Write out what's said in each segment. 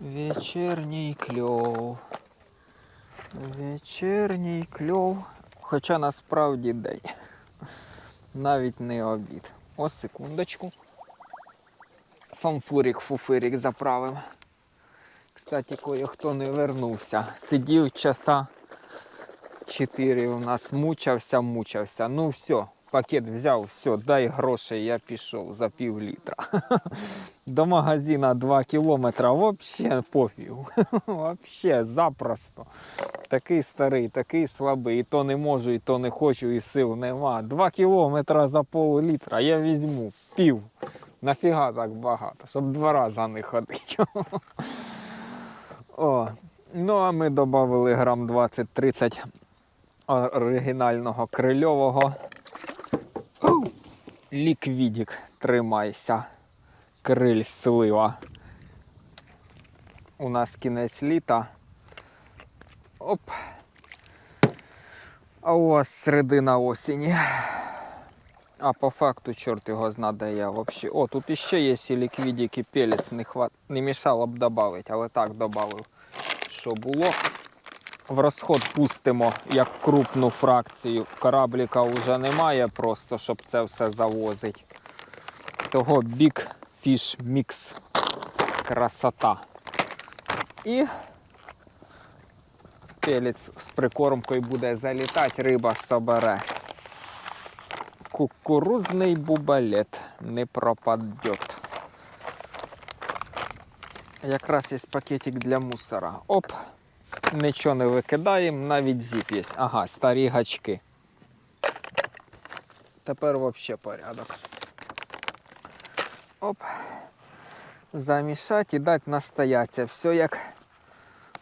Вечірній кльов. Вечірній кльов. Хоча насправді день. Навіть не обід. Ось секундочку. Фамфурик, фуфирик заправив. Кстати, кое-хто не вернувся. Сидів часа 4 у нас мучався, мучався. Ну все, пакет взяв, все, дай грошей, я пішов за пів літра. До магазина 2 кілометра, вообще пофіг. Вообще запросто. Такий старий, такий слабий, і то не можу, і то не хочу, і сил нема. 2 кілометра за пол літра я візьму пів. Нафіга так багато, щоб два рази не ходити. О, ну а ми додали грам 20-30 оригінального крильового. Ліквідік, тримайся. Криль слива. У нас кінець літа. Оп. А у вас середина осені. А по факту, чорт його знаде я вообще. О, тут іще є і ліквідік і пелець, не, хват... не мішало б додати, але так додав, що було. В розход пустимо як крупну фракцію. Корабліка вже немає просто, щоб це все завозити. Того Big Fish Mix. Красота. І пелець з прикормкою буде залітати, риба собере. Кукурузний бубалет не пропадет. Якраз є пакетик для мусора. Оп, нічого не викидаємо, навіть зіп є. Ага, старі гачки. Тепер взагалі порядок. Оп. Замішати і дати настояться. Все як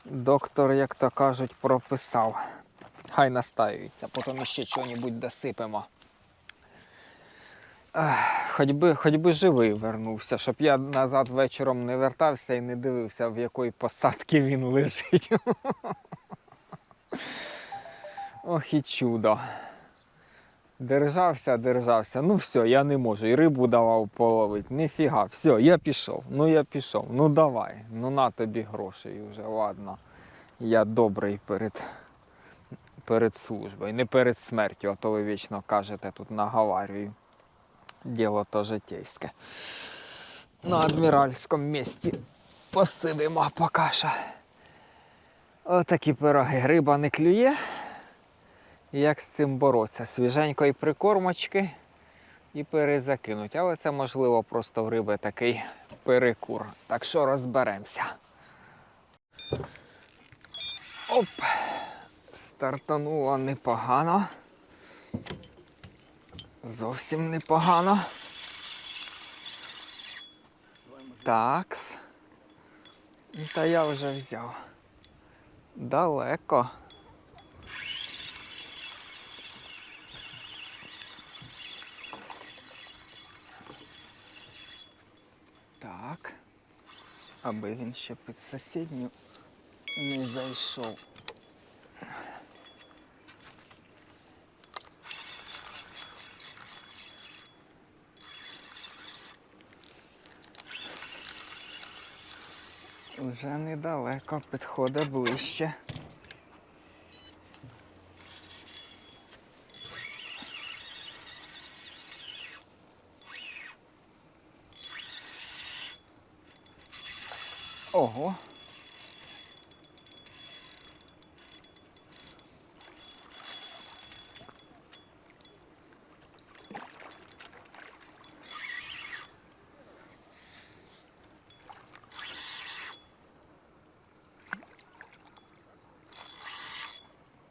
доктор, як то кажуть, прописав. Хай настаюється, потім ще чого-небудь досипемо. Хоч би, хоч би живий вернувся, щоб я назад вечором не вертався і не дивився, в якої посадки він лежить. Ох і чудо. Держався, держався. Ну все, я не можу. І рибу давав половити. Ніфіга, все, я пішов. Ну я пішов. Ну давай. Ну на тобі грошей вже, ладно. Я добрий перед, перед службою, не перед смертю, а то ви вічно кажете тут наговарюю. Діло то житейське. На адміральському місті посидимо поки що. Отакі пироги. Риба не клює. Як з цим боротися? Свіженької прикормочки і перезакинуть. Але це можливо просто в риби такий перекур. Так що розберемося. Оп! Стартануло непогано. Зовсім непогано. Так. Та я вже взяв. Далеко. Так. Аби він ще під сусідню не зайшов. Уже недалеко, підходить ближче. Ого.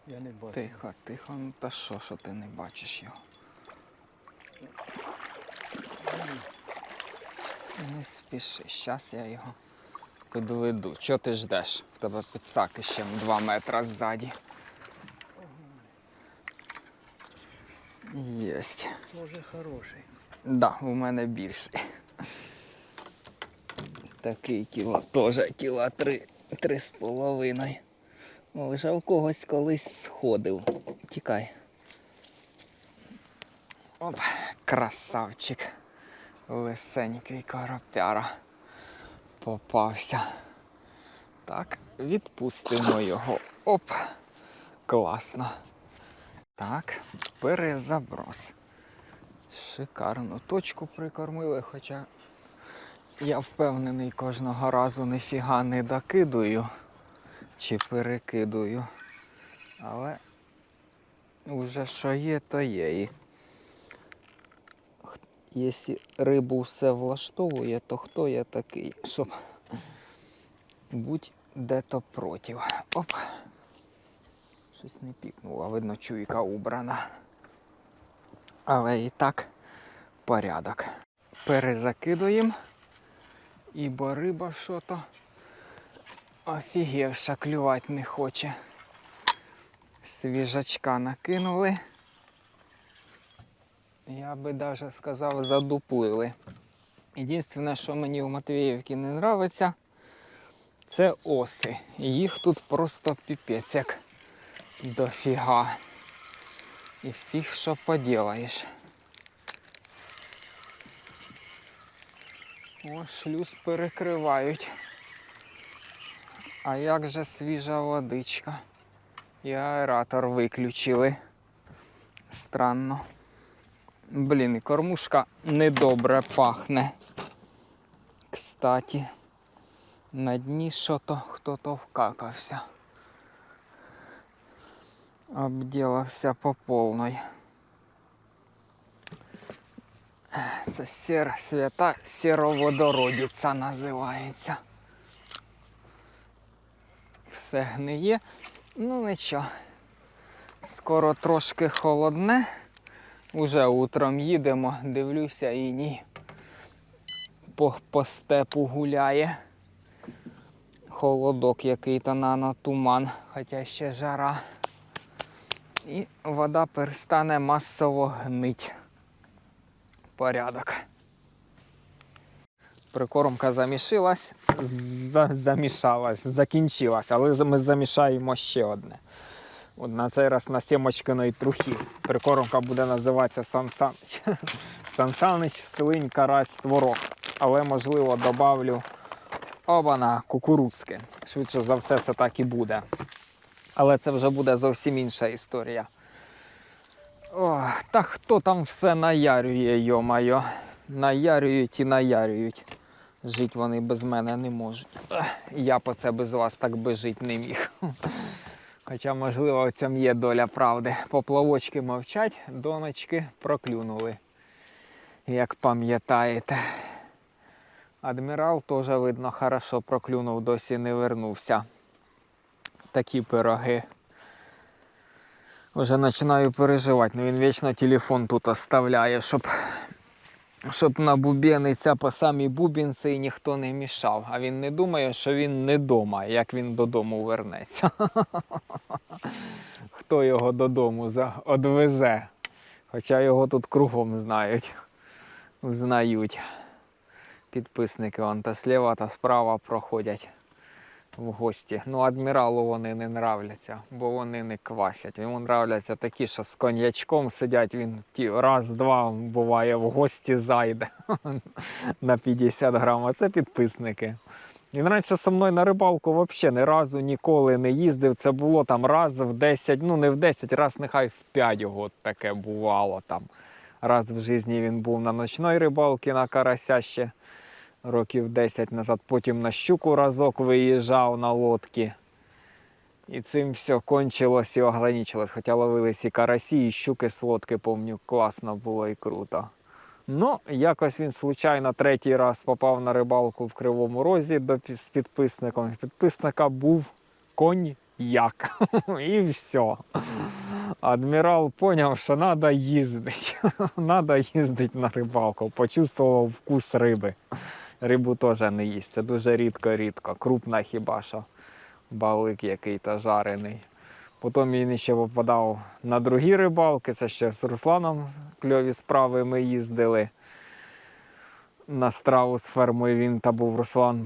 Я не бачу. Тихо, тихо, ну та що, що ти не бачиш його? Не спіши, щас я його підведу. Чого ти ждеш? В тебе підсаки ще 2 метри ззаді. Єсть. Може хороший. Да, у мене більший. Такий кіло теж кіло три, три з половиною. Вже в когось колись сходив. Тікай. Оп, красавчик. Лисенький коропяра. Попався. Так, відпустимо його. Оп. Класно. Так, перезаброс. Шикарну точку прикормили, хоча я впевнений, кожного разу ніфіга не докидую чи перекидую. Але вже що є, то є. І якщо рибу все влаштовує, то хто я такий, щоб будь де-то проти. Оп. Щось не пікнуло, видно, чуйка убрана. Але і так порядок. Перезакидуємо. Ібо риба що-то офігевша клювати не хоче. Свіжачка накинули. Я би навіть сказав, задуплили. Єдине, що мені у Матвіївці не подобається, це оси. Їх тут просто піпець як дофіга. І фіг що поділаєш. О, шлюз перекривають. А як же свіжа водичка? І аератор виключили. Странно. Блін, і кормушка недобре пахне. Кстати, на дні що-то хто-то вкакався. Обділився по повної. Це сер, свята сіроводородиця називається. Все гниє. Ну нічого. Скоро трошки холодне. Уже утром їдемо, дивлюся і ні. По, по степу гуляє. Холодок який-то на туман, хоча ще жара. І вода перестане масово гнить. Порядок. Прикормка замішилась, за- замішалась, закінчилась, але ми замішаємо ще одне. От на цей раз на сімочкиної трухи. Прикормка буде називатися Сан Санич. Сан Санич, слинь, карась, творог. Але можливо добавлю обана кукурудзки. Швидше за все, це так і буде. Але це вже буде зовсім інша історія. О, та хто там все наярює, йо-майо. Наярюють і наярюють. Жить вони без мене не можуть. Я по це без вас так би жити не міг. Хоча, можливо, в цьому є доля правди. Поплавочки мовчать, доночки проклюнули. Як пам'ятаєте. Адмірал теж, видно, хорошо проклюнув, досі не вернувся. Такі пироги. Вже починаю переживати. Ну він вічно телефон тут оставляє, щоб, щоб на буб'яниця по самій бубінці і ніхто не мішав. А він не думає, що він не вдома, як він додому вернеться. Хто його додому одвезе? Хоча його тут кругом знають. Знають. Підписники вон та сліва та справа проходять в гості. Ну, адміралу вони не нравляться, бо вони не квасять. Йому нравляться такі, що з коньячком сидять, він ті раз-два буває в гості зайде на 50 грам. А це підписники. Він раніше зі мною на рибалку взагалі ні разу ніколи не їздив. Це було там раз в 10, ну не в 10, раз нехай в 5 год таке бувало там. Раз в житті він був на ночної рибалці на карася ще років 10 назад. Потім на щуку разок виїжджав на лодці. І цим все кончилось і ограничилось. Хоча ловились і карасі, і щуки з лодки, помню, класно було і круто. Ну, якось він случайно третій раз попав на рибалку в Кривому Розі до, з підписником. Підписника був конь як. І все. Адмірал поняв, що треба їздити. Треба їздити на рибалку. Почувствував вкус риби. Рибу теж не їсть. Це дуже рідко-рідко. Крупна хіба що. Балик який-то жарений. Потім він ще попадав на другі рибалки. Це ще з Русланом кльові справи ми їздили. На страву з фермою він та був Руслан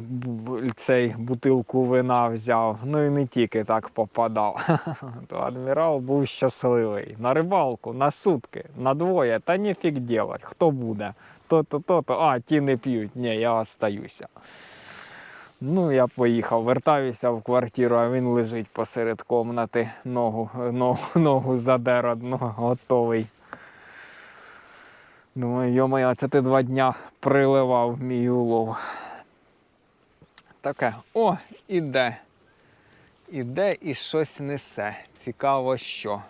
цей бутилку вина взяв. Ну і не тільки так попадав. То адмірал був щасливий. На рибалку, на сутки, на двоє, та ніфіг делать. Хто буде? То-то, то-то, а ті не п'ють. Ні, я остаюся. Ну, я поїхав, вертаюся в квартиру, а він лежить посеред комнати, ногу, ногу, ногу задер одну, готовий. Думаю, йо-моє, це ти два дня приливав мій улов. Таке, о, іде. Іде і щось несе. Цікаво що.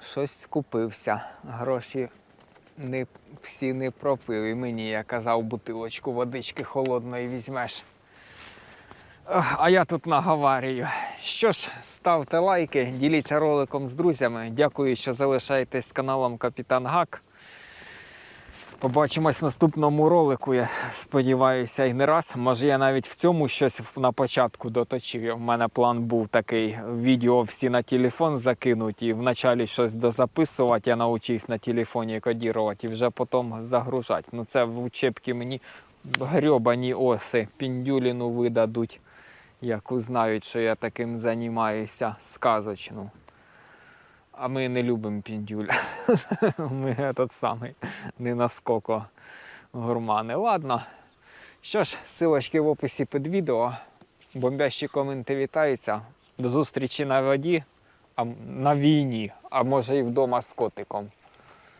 Щось скупився. Гроші не, всі не пропив. І мені, я казав, бутилочку водички холодної візьмеш. А я тут наговарюю. Що ж, ставте лайки, діліться роликом з друзями. Дякую, що залишаєтесь з каналом Капітан Гак. Побачимось в наступному ролику. Я сподіваюся, і не раз. Може, я навіть в цьому щось на початку доточив. У мене план був такий: відео всі на телефон закинуть і вначалі щось дозаписувати. Я навчився на телефоні кодірувати і вже потім загружати. Ну це в учебці мені грьобані оси, піндюліну видадуть, як узнають, що я таким займаюся сказочну. А ми не любимо піндюль. Ми этот самий не наскоко гурмани. Ладно. Що ж, силочки в описі під відео. Бомбящі коменти вітаються. До зустрічі на воді, а на війні, а може і вдома з котиком.